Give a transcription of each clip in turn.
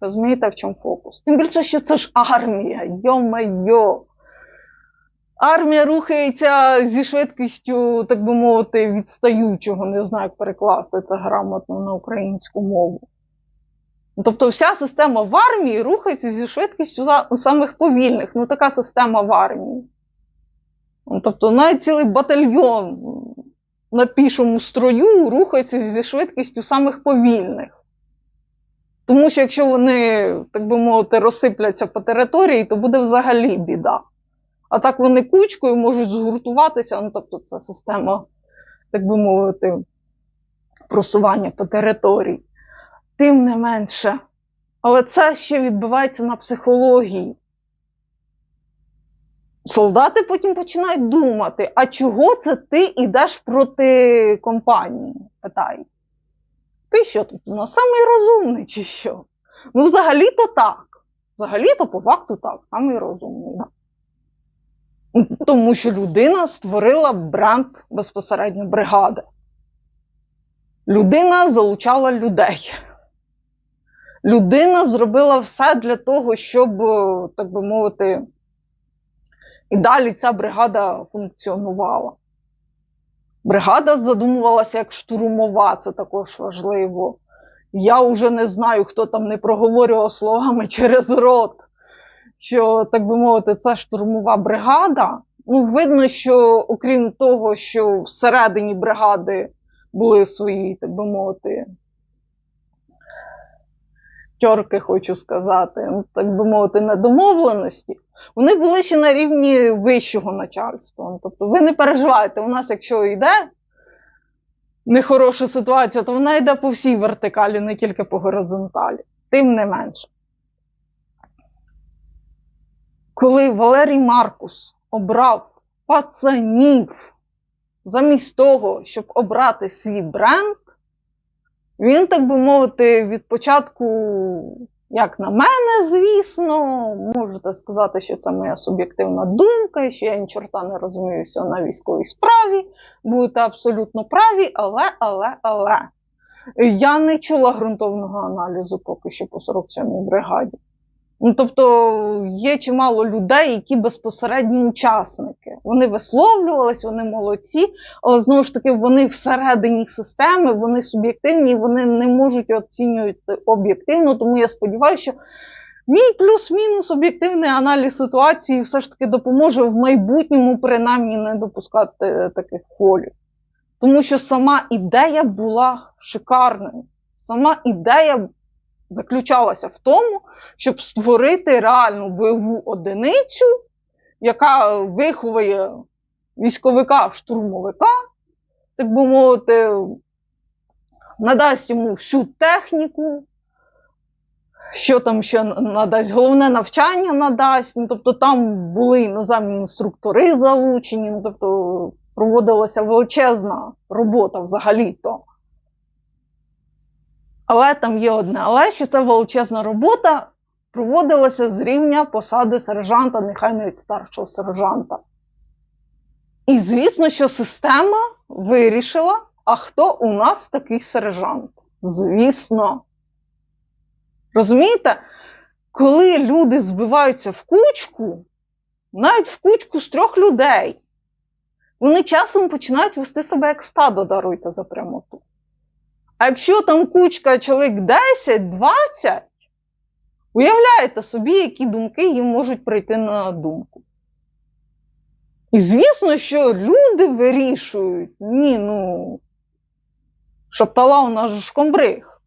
Розумієте, в чому фокус? Тим більше, що це ж армія, йо-майо. Армія рухається зі швидкістю, так би мовити, відстаючого, не знаю, як перекласти це грамотно на українську мову. Тобто вся система в армії рухається зі швидкістю самих повільних. Ну, така система в армії. Тобто навіть цілий батальйон на пішому строю рухається зі швидкістю самих повільних. Тому що якщо вони, так би мовити, розсипляться по території, то буде взагалі біда. А так вони кучкою можуть згуртуватися, ну тобто це система, так би мовити, просування по території. Тим не менше. Але це ще відбувається на психології. Солдати потім починають думати, а чого це ти йдеш проти компанії? Питають. Ти що тут у нас самий розумний чи що? Ну, взагалі-то так. Взагалі-то по факту так, самий розумний. Да. Тому що людина створила бренд безпосередньо бригади. Людина залучала людей. Людина зробила все для того, щоб, так би мовити, і далі ця бригада функціонувала. Бригада задумувалася як штурмова, це також важливо. Я вже не знаю, хто там не проговорював словами через рот, що, так би мовити, це штурмова бригада. Ну, видно, що окрім того, що всередині бригади були свої, так би мовити, тьорки, хочу сказати, ну, так би мовити, недомовленості, вони були ще на рівні вищого начальства. Ну, Тобто, ви не переживайте, у нас, якщо йде нехороша ситуація, то вона йде по всій вертикалі, не тільки по горизонталі. Тим не менше. Коли Валерій Маркус обрав пацанів замість того, щоб обрати свій бренд, він, так би мовити, від початку, як на мене, звісно, можете сказати, що це моя суб'єктивна думка, що я ні чорта не розуміюся на військовій справі. Будете абсолютно праві, але, але, але. Я не чула ґрунтовного аналізу поки що по 47-й бригаді. Ну, тобто є чимало людей, які безпосередні учасники. Вони висловлювались, вони молодці, але знову ж таки вони всередині системи, вони суб'єктивні, вони не можуть оцінювати об'єктивно. Тому я сподіваюся, що мій плюс-мінус об'єктивний аналіз ситуації все ж таки допоможе в майбутньому, принаймні, не допускати е, таких фолів. Тому що сама ідея була шикарною. Сама ідея заключалася в тому, щоб створити реальну бойову одиницю, яка виховує військовика-штурмовика, так би мовити, надасть йому всю техніку, що там ще надасть, головне навчання надасть. Ну, тобто там були іноземні інструктори залучені, ну, тобто проводилася величезна робота взагалі-то. Але там є одне, але що ця величезна робота проводилася з рівня посади сержанта, нехай навіть старшого сержанта. І звісно, що система вирішила, а хто у нас такий сержант? Звісно. Розумієте, коли люди збиваються в кучку, навіть в кучку з трьох людей, вони часом починають вести себе як стадо, даруйте за прямоту. А якщо там кучка чоловік 10, 20, уявляєте собі, які думки їм можуть прийти на думку. І звісно, що люди вирішують, ні, ну, Шаптала у нас ж комбриг.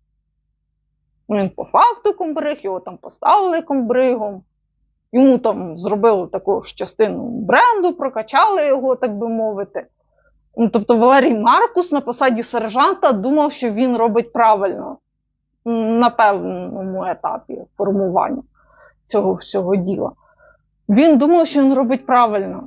Він по факту комбриг, його там поставили комбригом. Йому там зробили таку ж частину бренду, прокачали його, так би мовити. Ну, тобто Валерій Маркус на посаді сержанта думав, що він робить правильно на певному етапі формування цього всього діла. Він думав, що він робить правильно.